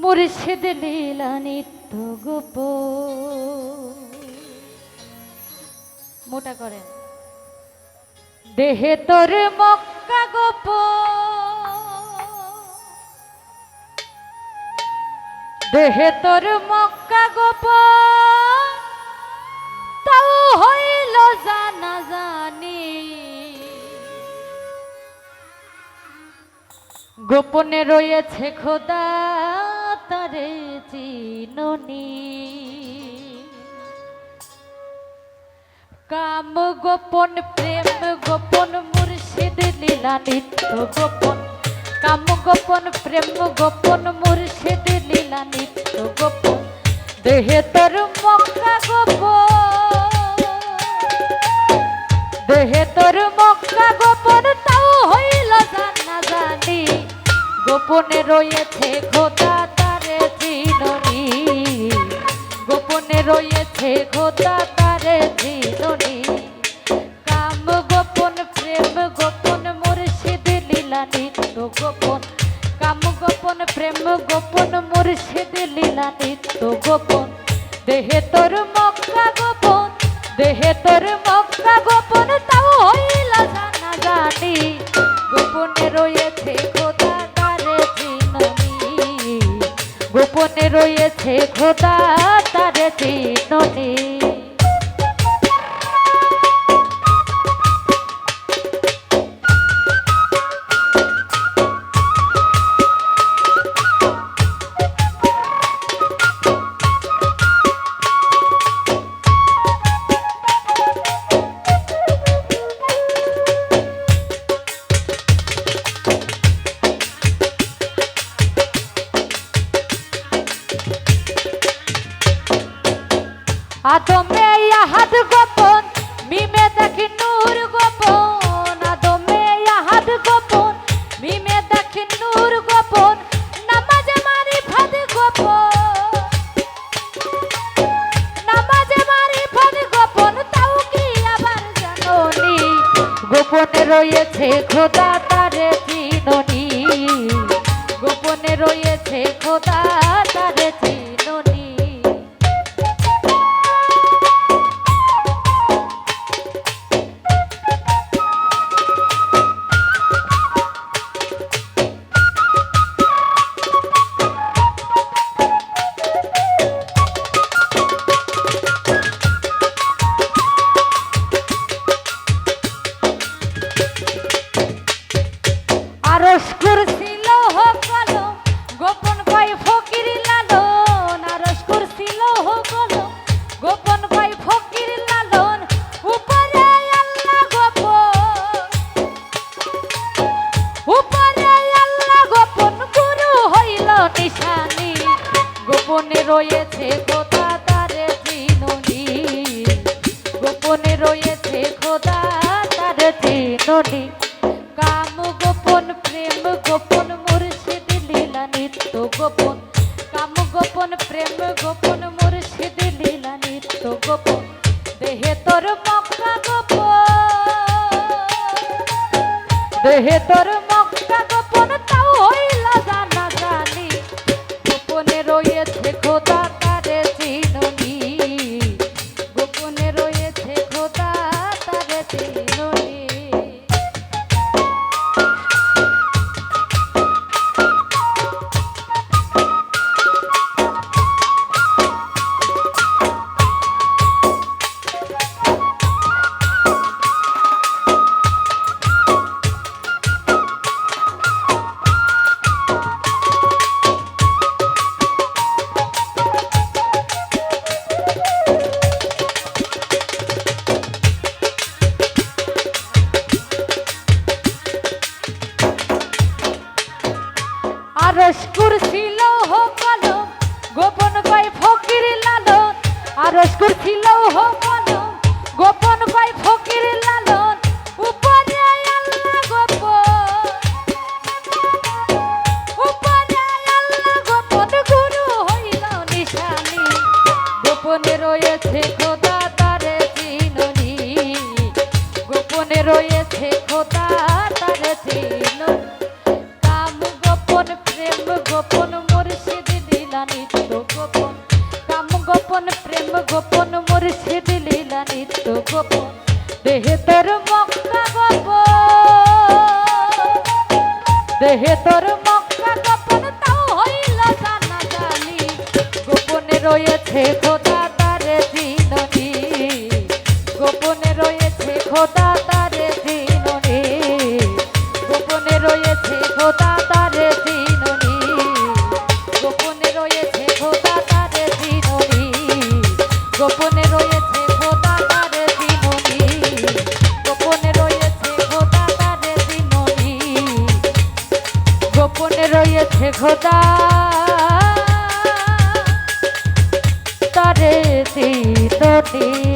মুর্শিদ লীলা নিত্য গোপ। মোটা করেন দেহে তোর মক্কা গোপ। দেহে তোর মক্কা গোপ। তাও হইল জানা জানি। গোপনে রয়েছে খোদা চিননি কাম গোপন, প্রেম গোপন, মুর্শিদ লীলা নিত্য গোপন। কাম গোপন, প্রেম গোপন, মুর্শিদ লীলা নিত্য গোপন। দেহে তোর মক্কা গোপন। দেহে তোর মক্কা গোপন, তাও হইল জানা জানি গোপনে রয়েছে খোদা রয়েছে খোদা, তারে চিননি কাম গোপন, প্রেম গোপন, মুর্শিদ লীলা নিত্য গোপন। কাম গোপন, প্রেম গোপন, মুর্শিদ লীলা নিত্য গোপন। দেহে তোর মক্কা গোপন, দেহে তোর মক্কা গোপন, তাও হইল জানা রয়েছে খোদা গোপনে রয়েছে খোদা তারে চিননি। আদমে ইয়াহাদ গোপন, মিমে দেখি নূর গোপন। আদমে ইয়াহাদ গোপন, মিমে দেখি নূর গোপন। নামাজে মারি ফাদ গোপন। নামাজে মারি ফাদ গোপন, তাও কি আবার জানোনি? গোপনে রয়েছে খোদা তারে চিননি। গোপনে রয়েছে খোদা তারে চিননি। রয়েছে খোদা তারে চিননি গোপনে রয়েছে খোদা তারে চিননি কাম গোপন, প্রেম গোপন, মুর্শিদ লীলা নিত্য গোপন। কাম গোপন, প্রেম গোপন, মুর্শিদ লীলা নিত্য গোপন। দেহে তোর মক্কা গোপন। দেহে তোর আরস কুরছিল হো কলম গোপন পাই ফকির লালন। আরস কুরছিল হো কলম গোপন পাই ফকির গোপন মোর ছেড়ে লীলা নিত্য গোপন। দেহে তোর মক্কা গোপন। দেহে তোর মক্কা গোপন, তাও হইল জানা জানি গোপনে রয়েছে খোদা তারে জিননি গোপনে রয়েছে খোদা তারে চিননি